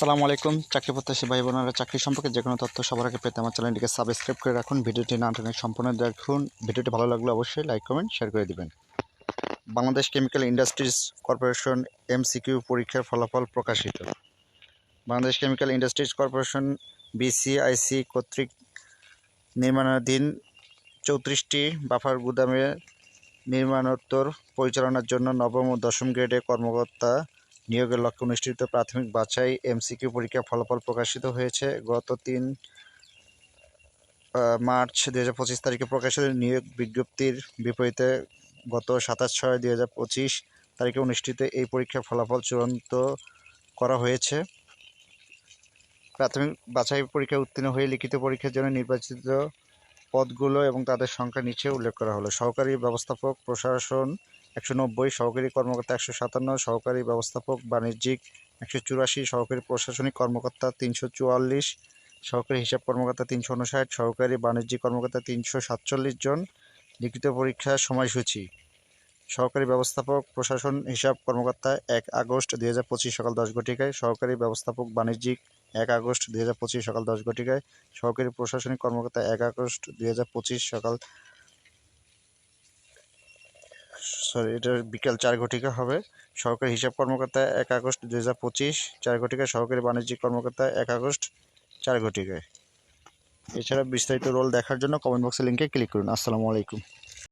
আসসালামু আলাইকুম। চাকরি প্রত্যাশী ভাই বোনেরা, চাকরি সম্পর্কে যে কোনো তথ্য সবার আগে পেতে আমার চ্যানেলটিকে সাবস্ক্রাইব করে রাখুন। ভিডিওটি না টেনে সম্পূর্ণ দেখুন। ভিডিওটি ভালো লাগলে অবশ্যই লাইক কমেন্ট শেয়ার করে দিবেন। Bangladesh chemical industries corporation MCQ পরীক্ষার ফলাফল প্রকাশিত। Bangladesh chemical industries corporation BCIC কর্তৃক নির্মাণাধীন চৌত্রিশটি বাফার গুদামে নির্মাণোত্তর পরিচালনার জন্য নবম ও দশম গ্রেডে কর্মকর্তা নিয়োগের লক্ষ্যে অনুষ্ঠিত প্রাথমিক বাছাই এমসিকিউ পরীক্ষার ফলাফল প্রকাশিত হয়েছে। গত তিন মার্চ দুই হাজার পঁচিশ তারিখে প্রকাশিত নিয়োগ বিজ্ঞপ্তির বিপরীতে গত সাতাশ ছয় দুই হাজার পঁচিশ তারিখে অনুষ্ঠিত এই পরীক্ষার ফলাফল চূড়ান্ত করা হয়েছে। প্রাথমিক বাছাই পরীক্ষায় উত্তীর্ণ হয়ে লিখিত পরীক্ষার জন্য নির্বাচিত পদগুলো এবং তাদের সংখ্যা নিচে উল্লেখ করা হলো। সহকারী ব্যবস্থাপক, প্রশাসন একশো নব্বই সহকারী কর্মকর্তা একশো সাতান্ন সহকারী ব্যবস্থাপক বাণিজ্যিক একশো চুরাশি সহকারী প্রশাসনিক কর্মকর্তা তিনশো চুয়াল্লিশ সহকারী হিসাব কর্মকর্তা তিনশো উনষাট সহকারী বাণিজ্যিক কর্মকর্তা তিনশো সাতচল্লিশ জন লিখিত পরীক্ষার সময়সূচি সহকারী ব্যবস্থাপক প্রশাসন হিসাব কর্মকর্তা এক আগস্ট দুই হাজার পঁচিশ সকাল দশ ঘটিকায় সহকারী ব্যবস্থাপক বাণিজ্যিক এক আগস্ট দুই হাজার পঁচিশ সকাল দশ ঘটিকায় সহকারী প্রশাসনিক কর্মকর্তা এক আগস্ট দুই হাজার পঁচিশ সকাল সরি এটা বিকাল চার ঘটিকা হবে। সহকারী হিসাব কর্মকর্তা এক আগস্ট দু হাজার পঁচিশ, চার ঘটিকায় সহকারী বাণিজ্যিক কর্মকর্তা এক আগস্ট, চার ঘটিকায়। এছাড়া বিস্তারিত রোল দেখার জন্য কমেন্ট বক্সের লিঙ্কে ক্লিক করুন। আসসালামু আলাইকুম।